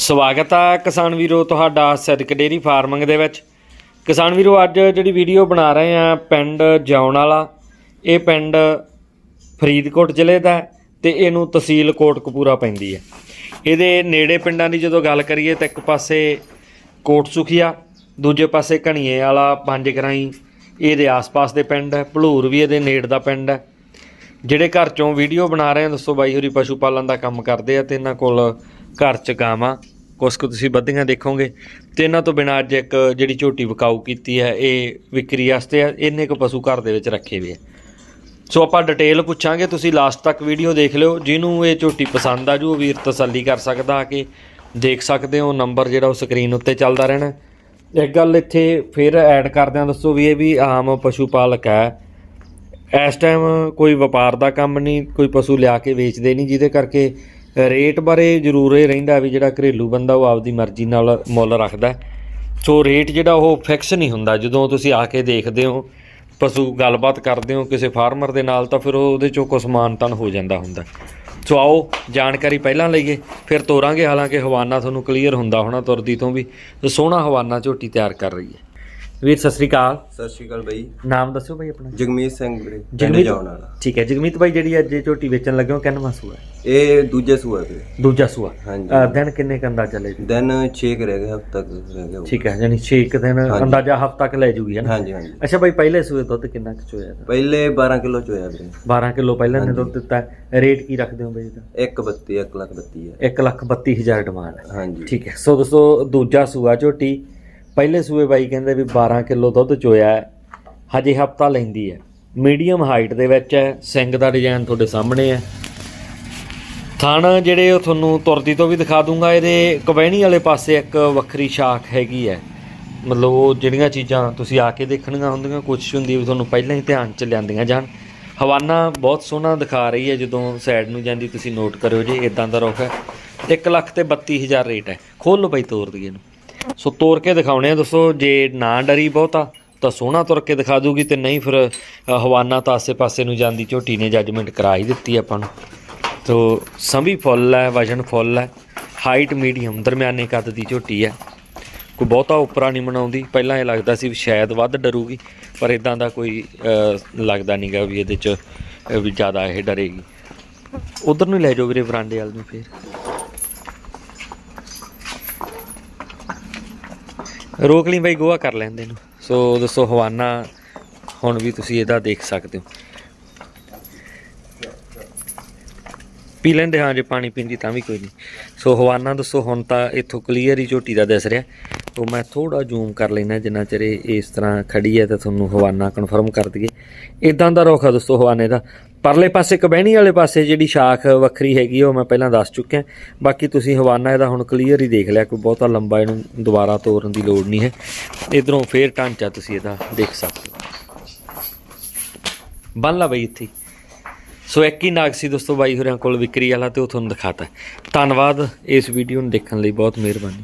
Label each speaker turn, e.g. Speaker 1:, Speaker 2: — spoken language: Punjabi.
Speaker 1: ਸਵਾਗਤ ਆ ਕਿਸਾਨ ਵੀਰੋ ਤੁਹਾਡਾ ਸਦਕ ਡੇਰੀ ਫਾਰਮਿੰਗ ਦੇ ਵਿੱਚ। ਕਿਸਾਨ ਵੀਰੋ, ਅੱਜ ਜਿਹੜੀ ਵੀਡੀਓ ਬਣਾ ਰਹੇ ਆ ਪਿੰਡ ਜਿਉਣ ਵਾਲਾ, ਇਹ ਪਿੰਡ ਫਰੀਦਕੋਟ ਜ਼ਿਲ੍ਹੇ ਦਾ ਹੈ ਤੇ ਇਹਨੂੰ ਤਹਿਸੀਲ ਕੋਟਕਪੂਰਾ ਪੈਂਦੀ ਹੈ। ਇਹਦੇ ਨੇੜੇ ਪਿੰਡਾਂ ਦੀ ਜਦੋਂ ਗੱਲ ਕਰੀਏ ਤਾਂ ਇੱਕ ਪਾਸੇ ਕੋਟ ਸੁਖੀਆ ਦੂਜੇ ਪਾਸੇ ਘਣੀਏ ਵਾਲਾ ਪੰਜ ਗਰਾਈ, ਇਹਦੇ ਆਸ-ਪਾਸ ਦੇ ਪਿੰਡ ਹੈ, ਭਲੂਰ ਵੀ ਇਹਦੇ ਨੇੜ ਦਾ ਪਿੰਡ ਹੈ। ਜਿਹੜੇ ਘਰ ਚੋਂ ਵੀਡੀਓ ਬਣਾ ਰਹੇ ਆ, ਦੱਸੋ ਬਾਈ ਹੋਰੀ ਪਸ਼ੂ ਪਾਲਣ ਦਾ ਕੰਮ ਕਰਦੇ ਆ ਤੇ ਇਹਨਾਂ ਕੋਲ ਘਰ ਚ ਗਾਵਾਂ। ਕੁਛ ਕੁ ਤੁਸੀਂ ਬੱਧੀਆਂ ਦੇਖੋਗੇ। ਤੇ ਇਹਨਾਂ ਤੋਂ ਬਿਨਾਂ ਅੱਜ ਇੱਕ ਜਿਹੜੀ ਝੋਟੀ ਵਿਕਾਊ ਕੀਤੀ ਹੈ, ਇਹ ਵਿਕਰੀ ਵਾਸਤੇ ਆ ਇੰਨੇ ਕੁ ਪਸ਼ੂ ਘਰ ਦੇ ਵਿੱਚ ਰੱਖੇ ਹੋਏ ਆ। ਸੋ ਆਪਾਂ ਡਿਟੇਲ ਪੁੱਛਾਂਗੇ, ਤੁਸੀਂ ਲਾਸਟ ਤੱਕ ਵੀਡੀਓ ਦੇਖ ਲਿਓ। ਜਿਹਨੂੰ ਇਹ ਝੋਟੀ ਪਸੰਦ ਆ ਜੂ ਵੀਰ ਤਸੱਲੀ ਕਰ ਸਕਦਾ ਆ ਕੇ ਦੇਖ ਸਕਦੇ ਹੋ। ਨੰਬਰ ਜਿਹੜਾ ਉਹ ਸਕਰੀਨ ਉੱਤੇ ਚੱਲਦਾ ਰਹਿਣਾ। ਇੱਕ ਗੱਲ ਇੱਥੇ ਫਿਰ ਐਡ ਕਰਦਿਆਂ ਦੱਸੋ ਵੀ ਇਹ ਵੀ ਆਮ ਪਸ਼ੂ ਪਾਲਕ ਹੈ। ਇਸ ਟਾਈਮ ਕੋਈ ਵਪਾਰ ਦਾ ਕੰਮ ਨਹੀਂ, ਕੋਈ ਪਸ਼ੂ ਲਿਆ ਕੇ ਵੇਚਦੇ ਨਹੀਂ, ਜਿਹਦੇ ਕਰਕੇ ਰੇਟ ਬਾਰੇ ਜ਼ਰੂਰ ਇਹ ਰਹਿੰਦਾ ਵੀ ਜਿਹੜਾ ਘਰੇਲੂ ਬੰਦਾ ਉਹ ਆਪਦੀ ਮਰਜ਼ੀ ਨਾਲ ਮੁੱਲ ਰੱਖਦਾ। ਸੋ ਰੇਟ ਜਿਹੜਾ ਉਹ ਫਿਕਸ ਨਹੀਂ ਹੁੰਦਾ। ਜਦੋਂ ਤੁਸੀਂ ਆ ਕੇ ਦੇਖਦੇ ਹੋ ਪਸ਼ੂ ਗੱਲਬਾਤ ਕਰਦੇ ਹੋ ਕਿਸੇ ਫਾਰਮਰ ਦੇ ਨਾਲ ਤਾਂ ਫਿਰ ਉਹ ਉਹਦੇ ਚੋਂ ਕੁਛ ਮਾਨਤਨ ਹੋ ਜਾਂਦਾ ਹੁੰਦਾ। ਸੋ ਆਓ ਜਾਣਕਾਰੀ ਪਹਿਲਾਂ ਲਈਏ ਫਿਰ ਤੋਰਾਂਗੇ। ਹਾਲਾਂਕਿ ਹਵਾਨਾ ਤੁਹਾਨੂੰ ਕਲੀਅਰ ਹੁੰਦਾ ਹੋਣਾ ਤੁਰਦੀ ਤੋਂ ਵੀ। ਤੇ ਸੋਹਣਾ ਹਵਾਨਾ ਝੋਟੀ ਤਿਆਰ ਕਰ ਰਹੀ ਹੈ। ਵੀਰ ਸਤਿ ਸ੍ਰੀ ਅਕਾਲ।
Speaker 2: ਸਤਿ ਸ਼੍ਰੀ ਅਕਾਲ ਬਾਈ।
Speaker 1: ਨਾਮ ਦੱਸੋ ਭਾਈ ਆਪਣਾ।
Speaker 2: ਜਗਮੀਤ ਸਿੰਘ ਵੀਰੇ
Speaker 1: ਜਗਮੀਤ ਠੀਕ ਹੈ ਜਗਮੀਤ ਭਾਈ ਜਿਹੜੀ ਅੱਜ ਝੋਟੀ ਵੇਚਣ ਲੱਗੇ ਹੋ ਕਿੰਨਵਾਂ ਸੂਆ ਹੈ?
Speaker 2: ਇਹ ਦੂਜੇ ਸੂਆ ਵੀਰੇ
Speaker 1: ਦੂਜਾ ਸੂਆ।
Speaker 2: ਹਾਂਜੀ।
Speaker 1: ਦਿਨ ਕਿੰਨੇ ਕ ਅੰਦਾਜ਼ਾ ਲੈ ਜੂ
Speaker 2: ਦਿਨ 6 ਰਹਿ ਗਏ ਹਫਤਾ ਤੱਕ ਰਹਿ ਗਿਆ।
Speaker 1: ਠੀਕ ਹੈ ਯਾਨੀ 6 ਕ ਦਿਨ। ਅੰਦਾਜ਼ਾ ਹਫਤਾ ਕ ਲੈ ਜੂਗੀ ਹੈ ਨਾ?
Speaker 2: ਹਾਂਜੀ ਹਾਂਜੀ।
Speaker 1: ਅੱਛਾ ਭਾਈ ਪਹਿਲੇ ਸੂਏ ਦੁੱਧ ਕਿੰਨਾ ਕੁ ਚੋਇਆ ਦਾ
Speaker 2: ਪਹਿਲੇ 12 ਕਿਲੋ ਚ ਹੋਇਆ ਵੀਰੇ।
Speaker 1: 12 ਕਿਲੋ ਪਹਿਲਾਂ ਨੇ ਦੁੱਧ ਦਿੱਤਾ। ਹੈ। ਰੇਟ ਕੀ ਰੱਖਦੇ ਹੋ ਬਈ ਇਹਦਾ?
Speaker 2: 1 32 1 ਲੱਖ 32 ਹੈ।
Speaker 1: 1 ਲੱਖ 32 ਹਜ਼ਾਰ ਡਿਮਾਂਡ ਹੈ।
Speaker 2: ਹਾਂਜੀ।
Speaker 1: ਠੀਕ ਹੈ। ਸੋ ਦੋਸਤੋ ਦੂਜਾ ਸੂਆ ਝੋਟੀ। ਪਹਿਲੇ ਸੂਏ ਬਾਈ ਕਹਿੰਦੇ ਵੀ 12 ਕਿਲੋ ਦੁੱਧ ਚੋਇਆ ਹੈ। ਹਜੇ ਹਫਤਾ ਲੈਂਦੀ ਹੈ। ਮੀਡੀਅਮ ਹਾਈਟ ਦੇ ਵਿੱਚ ਹੈ। ਸਿੰਗ ਦਾ ਡਿਜ਼ਾਈਨ ਤੁਹਾਡੇ ਸਾਹਮਣੇ ਹੈ। ਥਣ ਜਿਹੜੇ ਉਹ ਤੁਹਾਨੂੰ ਤੁਰਦੀ ਤੋਂ ਵੀ ਦਿਖਾ ਦੂੰਗਾ, ਇਹਦੇ ਕਵੈਣੀ ਵਾਲੇ ਪਾਸੇ ਇੱਕ ਵੱਖਰੀ ਸ਼ਾਖ ਹੈਗੀ ਹੈ। ਮਤਲਬ ਉਹ ਜਿਹੜੀਆਂ ਚੀਜ਼ਾਂ ਤੁਸੀਂ ਆ ਕੇ ਦੇਖਣੀਆਂ ਹੁੰਦੀਆਂ ਕੋਸ਼ਿਸ਼ ਹੁੰਦੀ ਵੀ ਤੁਹਾਨੂੰ ਪਹਿਲਾਂ ਹੀ ਧਿਆਨ ਚ ਲਿਆਂਦੀਆਂ ਜਾਣ। ਹਵਾਨਾ ਬਹੁਤ ਸੋਹਣਾ ਦਿਖਾ ਰਹੀ ਹੈ, ਜਦੋਂ ਸਾਈਡ ਨੂੰ ਜਾਂਦੀ ਤੁਸੀਂ ਨੋਟ ਕਰਿਓ ਜੇ ਇਦਾਂ ਦਾ ਰੁੱਖ ਹੈ। 1 ਲੱਖ ਤੇ 32000 ਰੇਟ ਹੈ। ਖੋਲ ਲਓ ਬਾਈ ਤੋਰ ਦਈਏ ਇਹਨੂੰ। ਸੋ ਤੋਰ ਕੇ ਦਿਖਾਉਣੇ ਆ ਦੋਸਤੋ ਜੇ ਨਾ ਡਰੀ ਬਹੁਤਾ, ਤਾਂ ਸੋਹਣਾ ਤੁਰ ਕੇ ਦਿਖਾ ਦੂਗੀ ਤੇ ਨਹੀਂ ਫਿਰ ਹਵਾਨਾ ਤਾਂ ਆਸੇ-ਪਾਸੇ ਨੂੰ ਜਾਂਦੀ ਝੋਟੀ ਨੇ ਜੱਜਮੈਂਟ ਕਰਾ ਹੀ ਦਿੱਤੀ ਆਪਾਂ ਨੂੰ। ਤੋ ਸੰਭੀ ਫੁੱਲ ਹੈ ਵਜਨ ਫੁੱਲ ਹੈ ਹਾਈਟ ਮੀਡੀਅਮ ਦਰਮਿਆਨੇ ਕੱਦ ਦੀ ਝੋਟੀ ਹੈ। ਕੋਈ ਬਹੁਤਾ ਉਪਰਾ ਨਹੀਂ ਬਣਾਉਂਦੀ ਪਹਿਲਾਂ ਇਹ ਲੱਗਦਾ ਸੀ ਵੀ ਸ਼ਾਇਦ ਵੱਧ ਡਰੂਗੀ ਪਰ ਇਦਾਂ ਦਾ ਕੋਈ ਅ, ਲੱਗਦਾ ਨਹੀਂਗਾ ਵੀ ਇਹਦੇ ਚ ਵੀ ਜ਼ਿਆਦਾ ਇਹ ਡਰੇਗੀ। ਉਧਰ ਨੂੰ ਲੈ ਜਾਓ ਵੀਰੇ ਬਰਾਂਡੇ ਵਾਲ ਨੂੰ ਫੇਰ। ਰੋਕ ਲਈ ਬਈ ਗੋਆ ਕਰ ਲੈਂਦੇ ਨੂੰ ਸੋ ਦੱਸੋ ਹਵਾਨਾ ਹੁਣ ਵੀ ਤੁਸੀਂ ਇਹਦਾ ਦੇਖ ਸਕਦੇ ਹੋ। ਪੀ ਲੈਂਦੇ, ਹਾਂ ਜੇ ਪਾਣੀ ਪੀਂਦੀ ਤਾਂ ਵੀ ਕੋਈ ਨਹੀਂ। ਸੋ ਹਵਾਨਾ ਦੱਸੋ, ਹੁਣ ਤਾਂ ਇੱਥੋਂ ਕਲੀਅਰ ਹੀ ਝੋਟੀ ਦਾ ਦਿਸ ਰਿਹਾ। ਉਹ ਮੈਂ ਥੋੜਾ ਜ਼ੂਮ ਕਰ ਲੈਣਾ ਜਿੰਨਾ ਚਿਰ ਇਹ ਇਸ ਤਰ੍ਹਾਂ ਖੜੀ ਹੈ ਤਾਂ ਤੁਹਾਨੂੰ ਹਵਾਨਾ ਕਨਫਰਮ ਕਰ ਦਈਏ। ਇਦਾਂ ਦਾ ਰੁੱਖ ਆ ਦੋਸਤੋ ਹਵਾਨੇ ਦਾ। ਪਰਲੇ ਪਾਸੇ ਕਬਹਿਣੀ ਵਾਲੇ ਪਾਸੇ ਜਿਹੜੀ ਸ਼ਾਖ ਵੱਖਰੀ ਹੈਗੀ ਉਹ ਮੈਂ ਪਹਿਲਾਂ ਦੱਸ ਚੁੱਕਿਆ। ਬਾਕੀ ਤੁਸੀਂ ਹਵਾਨਾ ਇਹਦਾ ਹੁਣ ਕਲੀਅਰ ਹੀ ਦੇਖ ਲਿਆ, ਕੋਈ ਬਹੁਤਾ ਲੰਬਾ ਇਹਨੂੰ ਦੁਬਾਰਾ ਤੋੜਨ ਦੀ ਲੋੜ ਨਹੀਂ ਹੈ। ਇਧਰੋਂ ਫੇਰ ਢਾਂਚਾ ਤੁਸੀਂ ਇਹਦਾ ਦੇਖ ਸਕਦੇ ਹੋ। ਬੰਨ ਲਾ ਬਈ ਇੱਥੇ ਸੋ ਇੱਕ ਹੀ ਨਾਗ ਸੀ ਦੋਸਤੋ, ਬਾਈ ਹੋਰਿਆਂ ਕੋਲ ਵਿਕਰੀ ਵਾਲਾ ਤੇ ਉਹ ਤੁਹਾਨੂੰ ਦਿਖਾਤਾ। ਧੰਨਵਾਦ ਇਸ ਵੀਡੀਓ ਨੂੰ ਦੇਖਣ ਲਈ, ਬਹੁਤ ਮਿਹਰਬਾਨੀ।